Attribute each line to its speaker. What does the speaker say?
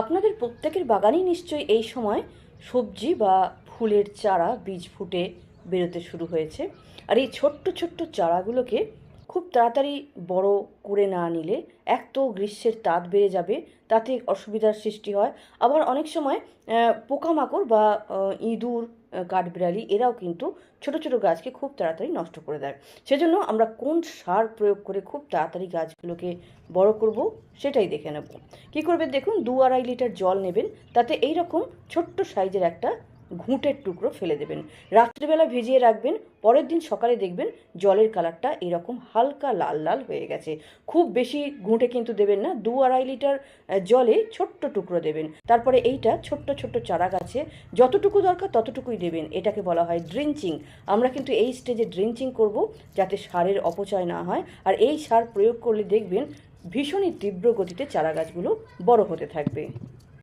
Speaker 1: আপনাদের প্রত্যেকের বাগানেই নিশ্চয়ই এই সময় সবজি বা ফুলের চারা বীজ ফুটে বেরোতে শুরু হয়েছে। আর এই ছোট্ট ছোট্ট চারাগুলোকে খুব তাড়াতাড়ি বড় করে না নিলে এক তো গ্রীষ্মের তাপ বেড়ে যাবে, তাতে অসুবিধার সৃষ্টি হয়। আবার অনেক সময় পোকামাকড় বা ইঁদুর কাঠবিড়ালি এরাও কিন্তু ছোট ছোট গাছকে খুব তাড়াতাড়ি নষ্ট করে দেয়। সেজন্য আমরা কোন সার প্রয়োগ করে খুব তাড়াতাড়ি গাছগুলোকে বড় করব সেটাই দেখে নেব। কী করবেন দেখুন, দু আড়াই লিটার জল নেবেন, তাতে এই রকম ছোট্ট সাইজের একটা ঘুঁটের টুকরো ফেলে দেবেন। রাত্রিবেলা ভিজিয়ে রাখবেন, পরের দিন সকালে দেখবেন জলের কালারটা এরকম হালকা লাল লাল হয়ে গেছে। খুব বেশি ঘুঁটে কিন্তু দেবেন না, দু আড়াই লিটার জলে ছোট্ট টুকরো দেবেন। তারপরে এইটা ছোট্ট ছোট্ট চারা গাছে যতটুকু দরকার ততটুকুই দেবেন। এটাকে বলা হয় ড্রিঞ্চিং আমরা কিন্তু এই স্টেজে ড্রিঞ্চিং করব যাতে সারের অপচয় না হয়। আর এই সার প্রয়োগ করলে দেখবেন ভীষণই তীব্র গতিতে চারা গাছগুলো বড় হতে থাকবে।